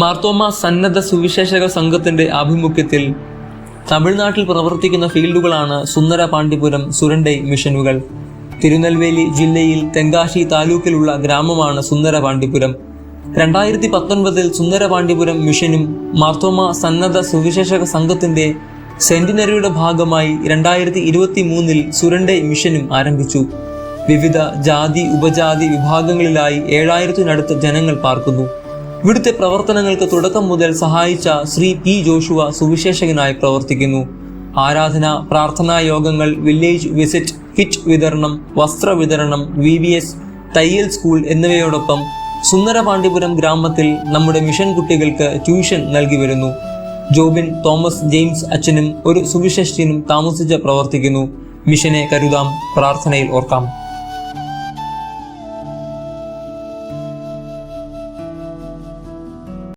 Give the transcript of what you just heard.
മാർത്തോമ സന്നദ്ധ സുവിശേഷക സംഘത്തിന്റെ ആഭിമുഖ്യത്തിൽ തമിഴ്നാട്ടിൽ പ്രവർത്തിക്കുന്ന ഫീൽഡുകളാണ് സുന്ദര പാണ്ഡിപുരം സുരണ്ടൈ മിഷനുകൾ. തിരുനെൽവേലി ജില്ലയിൽ തെങ്കാശി താലൂക്കിലുള്ള ഗ്രാമമാണ് സുന്ദര പാണ്ഡിപുരം രണ്ടായിരത്തി പത്തൊൻപതിൽ സുന്ദര പാണ്ഡിപുരം മിഷനും മാർത്തോമ സന്നദ്ധ സുവിശേഷക സംഘത്തിന്റെ സെന്റിനറിയുടെ ഭാഗമായി രണ്ടായിരത്തി ഇരുപത്തി മൂന്നിൽ സുരണ്ടെ മിഷനും ആരംഭിച്ചു. വിവിധ ജാതി ഉപജാതി വിഭാഗങ്ങളിലായി ഏഴായിരത്തിനടുത്ത് ജനങ്ങൾ പാർക്കുന്നു. ഇവിടുത്തെ പ്രവർത്തനങ്ങൾക്ക് തുടക്കം മുതൽ സഹായിച്ച ശ്രീ പി ജോഷുവ സുവിശേഷകനായി പ്രവർത്തിക്കുന്നു. ആരാധന പ്രാർത്ഥനാ യോഗങ്ങൾ വില്ലേജ് വിസിറ്റ് കിറ്റ് വിതരണം വസ്ത്ര വിതരണം വി വി എസ് തയ്യൽ സ്കൂൾ എന്നിവയോടൊപ്പം സുന്ദരപാണ്ഡിപുരം ഗ്രാമത്തിൽ നമ്മുടെ മിഷൻ കുട്ടികൾക്ക് ട്യൂഷൻ നൽകി വരുന്നു. ജോബിൻ തോമസ് ജെയിംസ് അച്ഛനും ഒരു സുവിശേഷനും താമസിച്ച് പ്രവർത്തിക്കുന്നു. മിഷനെ കരുതാം. പ്രാർത്ഥനയിൽ ഓർക്കാം.